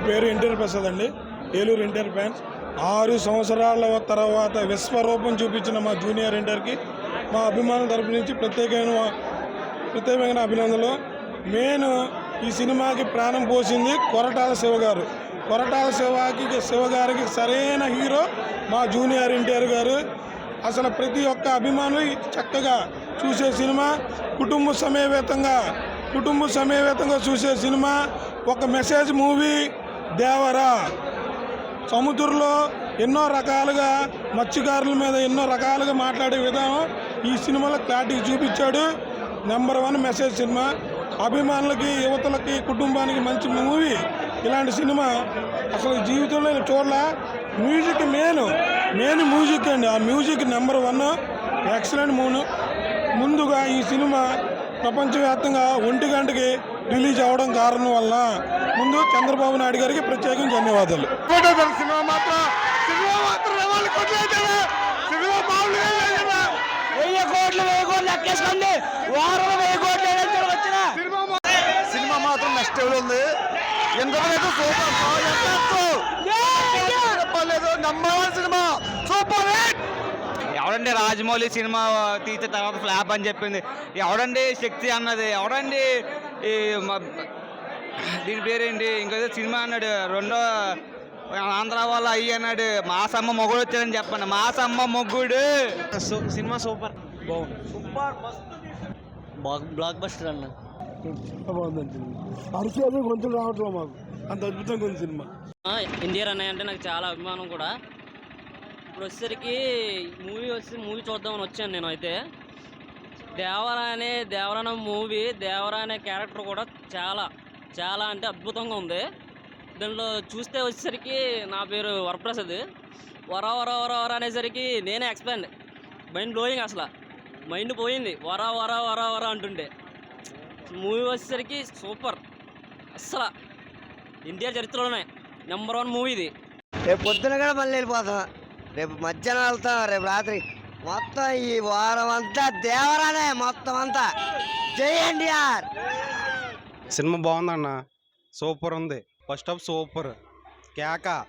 పేరు ఎన్టీఆర్ ప్రసాద్ అండి. ఏలూరు ఎన్టీఆర్ ఫ్యాన్స్ ఆరు సంవత్సరాల తర్వాత విశ్వరూపం చూపించిన మా జూనియర్ ఎన్టీఆర్కి మా అభిమానుల తరపు నుంచి ప్రత్యేకమైన ప్రత్యేకమైన అభినందనలు. నేను ఈ సినిమాకి ప్రాణం పోసింది కొరటాల శివ గారు. కొరటాల శివకి శివ గారికి సరైన హీరో మా జూనియర్ ఎన్టీఆర్ గారు. అసలు ప్రతి ఒక్క అభిమానులు చక్కగా చూసే సినిమా కుటుంబ సమేవేతంగా కుటుంబ సమేవేతంగా చూసే సినిమా ఒక మెసేజ్ మూవీ దేవరా సముద్రంలో ఎన్నో రకాలుగా మత్స్యకారుల మీద ఎన్నో రకాలుగా మాట్లాడే విధానం ఈ సినిమాలో క్లారిటీ చూపించాడు. Number one message cinema. అభిమానులకి యువతలకి కుటుంబానికి మంచి మూవీ. ఇలాంటి సినిమా అసలు జీవితంలో నేను చూడలే. మ్యూజిక్ మెయిన్ మెయిన్ మ్యూజిక్ అండి. ఆ మ్యూజిక్ నెంబర్ వన్ ఎక్సలెంట్ మూను. ముందుగా ఈ సినిమా ప్రపంచవ్యాప్తంగా ఒంటి గంటకి రిలీజ్ అవ్వడం కారణం వల్ల ముందు చంద్రబాబు నాయుడు గారికి ప్రత్యేకంగా ధన్యవాదాలు. సినిమా మాత్రం. సినిమా మాత్రం సినిమా మామూలుగా లేదు కదా. వెయ్యి కోట్లు వెయ్యి కోట్లు ఎక్కేసుకోండి వారం వెయ్యి కోట్లు ఏదైతే వచ్చినా. సినిమా మాత్రం నెక్స్ట్ లెవెల్ ఉంది. ఎంతవరకు super. One cinema. Super hit. ఎవడండి రాజమౌళి సినిమా తీసిన తర్వాత ఫ్లాప్ అని చెప్పింది. ఎవడండి శక్తి అన్నది? ఎవడండి ఈ మ- దీని పేరేంటి? ఇంకేదో సినిమా అన్నాడు. రెండో ఆంధ్ర వాళ్ళ అయ్యి అన్నాడు. మాసమ్మ మొగుడు వచ్చాడని చెప్పండి. Masamma మొగ్గుడు cinema super. బాగుంది. బ్లాక్ బస్టర్ అన్న. బాగుందండి గొంతులు రావట్లేదు మాకు. అంత అద్భుతంగా ఉంది సినిమా. ఇండియర్ అన్నయ్య అంటే నాకు చాలా అభిమానం కూడా. ఇప్పుడు వచ్చేసరికి మూవీ వచ్చి మూవీ చూద్దామని వచ్చాను నేను అయితే. దేవరా అనే దేవరా మూవీ దేవరా అనే క్యారెక్టర్ కూడా చాలా చాలా అంటే అద్భుతంగా ఉంది. దాంట్లో చూస్తే వచ్చేసరికి నా పేరు వరప్రసాద్. వర వర వర వర అనేసరికి నేనే ఎక్స్పాండ్ మైండ్ బ్లోయింగ్ అసలు. మైండ్ పోయింది. వర వర వర వర అంటుండే మూవీ వచ్చేసరికి సూపర్ అస్సలు ఇండియా చరిత్రలోనే నెంబర్ వన్ మూవీ ఇది. రేపు పొద్దున కూడా మళ్ళీ వెళ్ళిపోతాం. రేపు మధ్యాహ్నం వెళ్తాం. రేపు రాత్రి మొత్తం ఈ వారం అంతా దేవరానే మొత్తం అంతా. జై ఎన్టీఆర్. సినిమా బాగుందన్న. సూపర్ ఉంది. First half super. కేక.